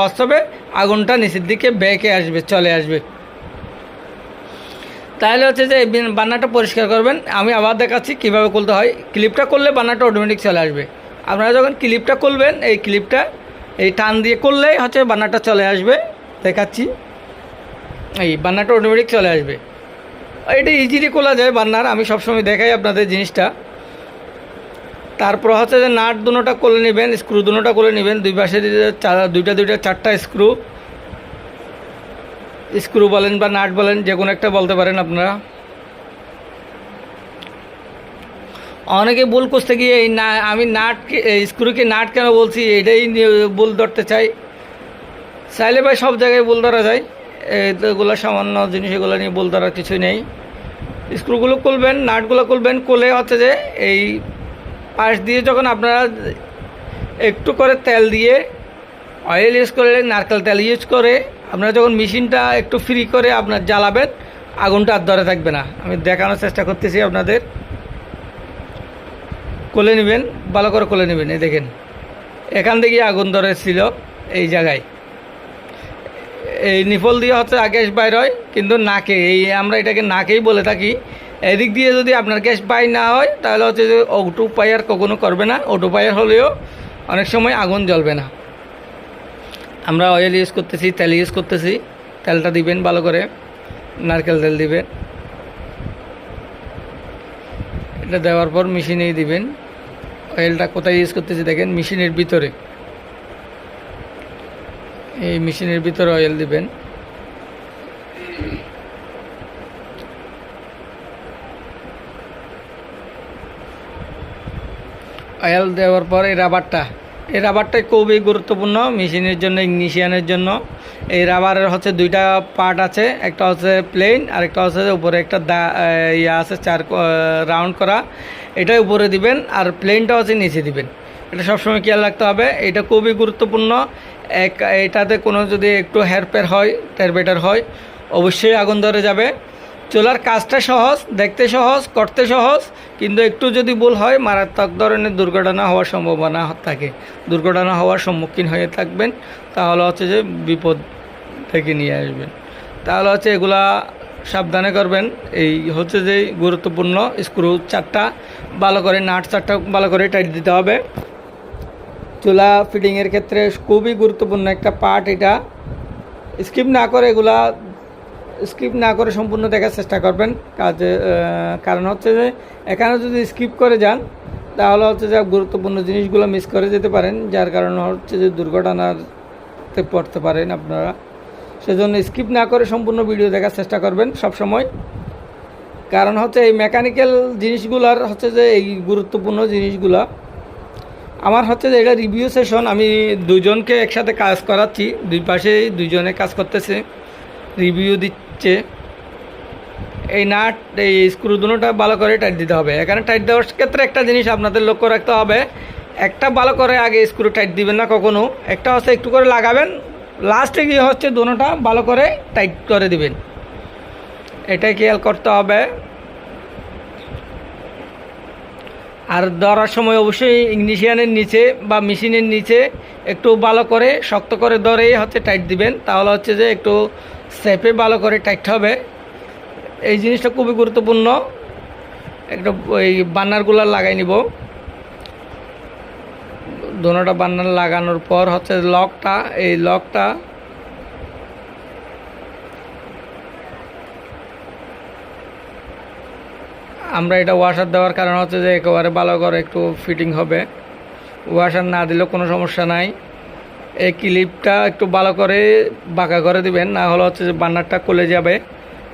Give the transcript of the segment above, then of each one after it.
বাস্তবে আগুনটা নিচের দিকে বেঁকে আসবে, চলে আসবে। তাহলে হচ্ছে যে বান্নাটা পরিষ্কার করবেন। আমি আবার দেখাচ্ছি কীভাবে খুলতে হয়। ক্লিপটা করলে বান্নাটা অটোমেটিক চলে আসবে। আপনারা যখন ক্লিপটা খুলবেন এই ক্লিপটা এই টান দিয়ে করলেই হচ্ছে বান্নাটা চলে আসবে। দেখাচ্ছি। এই বান্নাটা অটোমেটিক চলে আসবে। এটা ইজিলি খোলা যায় বান্নার। আমি সবসময় দেখাই আপনাদের জিনিসটা। তারপর হচ্ছে যে নাট দুটোটা করে নেবেন, স্ক্রু দুটোটা করে নেবেন, দুই পাশে দুইটা দুইটা চারটা স্ক্রু। স্ক্রু বলেন বা নাট বলেন, যে কোনো একটা বলতে পারেন আপনারা। অনেকে ভুল করতে গিয়ে এই না, আমি নাট স্ক্রুকে নাট কেন বলছি, এটাই ভুল ধরতে চাই। চাইলে ভাই সব জায়গায় ভুল ধরা যায়। এগুলো সামান্য জিনিস, এগুলো নিয়ে ভুল ধরার কিছুই নেই। স্ক্রুগুলো খুলবেন, নাটগুলো খুলবেন কোলে হচ্ছে যে এই পাশ দিয়ে যখন আপনারা একটু করে তেল দিয়ে অয়েল ইউজ করে, নারকেল তেল ইউজ করে, আপনারা যখন মেশিনটা একটু ফ্রি করে আপনার জ্বালাবেন, আগুনটা আর ধরে থাকবে না। আমি দেখানোর চেষ্টা করতেছি আপনাদের। কোলে নেবেন, ভালো করে কোলে নেবেন, এই দেখেন। এখান থেকেই আগুন ধরে ছিল এই জায়গায়। এই নিফল দিয়ে হচ্ছে গ্যাস বাইর হয়, কিন্তু নাকে, এই আমরা এটাকে নাকেই বলে থাকি। এদিক দিয়ে যদি আপনার গ্যাস বাই না হয়, তাহলে হচ্ছে যে অটো পায়ার কখনো করবে না। অটো পায়ার হলেও অনেক সময় আগুন জ্বলবে না। আমরা অয়েল ইউজ করতেছি, তেল ইউজ করতেছি। তেলটা দিবেন ভালো করে। নারকেল তেল দিবেন। এটা দেওয়ার পর মেশিনেই দিবেন। অয়েলটা কোথায় ইউজ করতেছি দেখেন, মেশিনের ভিতরে। এই মেশিনের ভিতরে অয়েল দিবেন। অয়েল দেওয়ার পর এই রাবারটা এই রাবারটা খুবই গুরুত্বপূর্ণ, মেশিনের জন্য, ইগনিশিয়ানের জন্য। এই রাবারের হচ্ছে দুইটা পার্ট আছে, একটা হচ্ছে প্লেন আর একটা হচ্ছে উপরে একটা দা ইয়ে আছে, চার রাউন্ড করা। এটাই উপরে দিবেন আর প্লেনটা হচ্ছে নিচে দিবেন। এটা সবসময় খেয়াল রাখতে হবে, এটা খুবই গুরুত্বপূর্ণ। এক, এটাতে কোনো যদি একটু হেরফের হয় টেরবেটার হয়, অবশ্যই আগুন ধরে যাবে। চুলার কাজটা সহজ, দেখতে সহজ, করতে সহজ, কিন্তু একটু যদি ভুল হয়, মারাত্মক ধরনের দুর্ঘটনা হওয়ার সম্ভাবনা থাকে। দুর্ঘটনা হওয়ার সম্মুখীন হয়ে থাকবেন, তাহলে হচ্ছে যে বিপদ থেকে নিয়ে আসবেন। তাহলে হচ্ছে এগুলা সাবধানে করবেন। এই হচ্ছে যে গুরুত্বপূর্ণ স্ক্রু চারটা, ভালো করে নাট চারটা ভালো করে টাইট দিতে হবে। চুলা ফিটিংয়ের ক্ষেত্রে খুবই গুরুত্বপূর্ণ একটা পার্ট এটা। স্কিপ না করে এগুলা স্কিপ না করে সম্পূর্ণ দেখার চেষ্টা করবেন। কাজে কারণ হচ্ছে যে, এখানে যদি স্কিপ করে যান, তাহলে হচ্ছে যে গুরুত্বপূর্ণ জিনিসগুলো মিস করে যেতে পারেন, যার কারণে হচ্ছে যে দুর্ঘটনাতে পড়তে পারেন আপনারা। সেজন্য স্কিপ না করে সম্পূর্ণ ভিডিও দেখার চেষ্টা করবেন সব সময় কারণ হচ্ছে এই মেকানিক্যাল জিনিসগুলার হচ্ছে যে এই গুরুত্বপূর্ণ জিনিসগুলা। আমার হচ্ছে যে এটা রিভিউ সেশন আমি দুজনকে একসাথে কাজ করাচ্ছি, দুই পাশেই দুইজনে কাজ করতেছে। রিভিউ দিচ্ছে। এই নাট, এই স্ক্রু দুটোটা ভালো করে টাইট দিতে হবে। এখানে টাইট দেওয়ার ক্ষেত্রে একটা জিনিস আপনাদের লক্ষ্য রাখতে হবে। একটা ভালো করে আগে স্ক্রু টাইট দিবেন না কখনো। একটা হচ্ছে একটু করে লাগাবেন। লাস্টে গিয়ে হচ্ছে দুটোটা ভালো করে টাইট করে দিবেন। এটাই খেয়াল করতে হবে। আর ধরার সময় অবশ্যই ইগনিশিয়ানের নিচে বা মেশিনের নিচে একটু ভালো করে, শক্ত করে ধরেই হচ্ছে টাইট দিবেন। তাহলে হচ্ছে যে একটু সেপে ভালো করে টাইট হবে। এই জিনিসটা খুবই গুরুত্বপূর্ণ। একটু ওই বান্নারগুলো লাগাই নিব। দোনোটা বান্নার লাগানোর পর হচ্ছে লকটা এই লকটা আমরা এটা ওয়াশার দেওয়ার কারণ হচ্ছে যে একেবারে ভালো করে একটু ফিটিং হবে। ওয়াশার না দিলেও কোনো সমস্যা নাই। এই ক্লিপটা একটু ভালো করে বাঁকা করে দিবেন, না হলে হচ্ছে যে বান্নারটা কলে যাবে।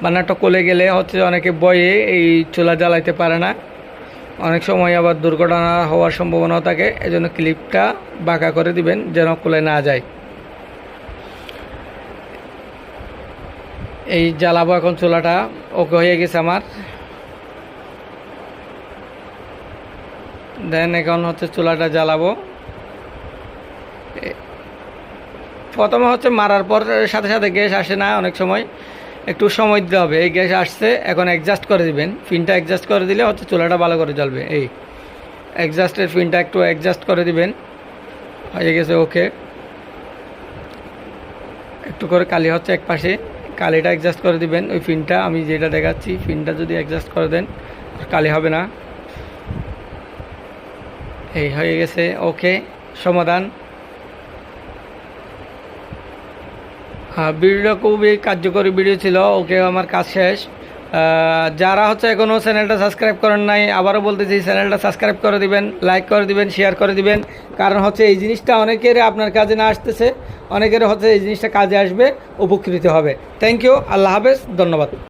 বান্নারটা কলে গেলে হচ্ছে অনেকে বয়ে এই চুলা জ্বালাইতে পারে না। অনেক সময় আবার দুর্ঘটনা হওয়ার সম্ভাবনাও থাকে, এজন্য ক্লিপটা বাঁকা করে দিবেন যেন কলে না যায়। এই জ্বালাবো এখন চুলাটা, ওকে হয়ে গেছে আমার। দেন, এখন হচ্ছে চুলাটা জ্বালাবো। প্রথমে হচ্ছে মারার পর সাথে সাথে গ্যাস আসে না অনেক সময়। একটু সময় দিতে হবে। এই গ্যাস আসছে, এখন অ্যাডজাস্ট করে দিবেন। ফিনটা অ্যাডজাস্ট করে দিলে হচ্ছে চুলাটা ভালো করে জ্বলবে। এই অ্যাডজাস্টের ফিনটা একটু অ্যাডজাস্ট করে দিবেন। হয়ে গেছে ওকে একটু করে কালি হচ্ছে এক পাশে। কালিটা অ্যাডজাস্ট করে দিবেন। ওই ফিনটা আমি যেটা দেখাচ্ছি, ফিনটা যদি অ্যাডজাস্ট করে দেন কালি হবে না। এই হয়ে গেছে, ওকে, সমাধান। ভিডিওটা খুবই কার্যকরী ভিডিও ছিল, ওকে, আমার কাজ শেষ। যারা হচ্ছে এখনও চ্যানেলটা সাবস্ক্রাইব করেন নাই, আবারও বলতেছি, চ্যানেলটা সাবস্ক্রাইব করে দিবেন, লাইক করে দিবেন শেয়ার করে দিবেন। কারণ হচ্ছে এই জিনিসটা অনেকের আপনার কাজে না আসতেছে, অনেকের হচ্ছে এই জিনিসটা কাজে আসবে, উপকৃত হবে। থ্যাংক ইউ আল্লাহ হাফেজ, ধন্যবাদ।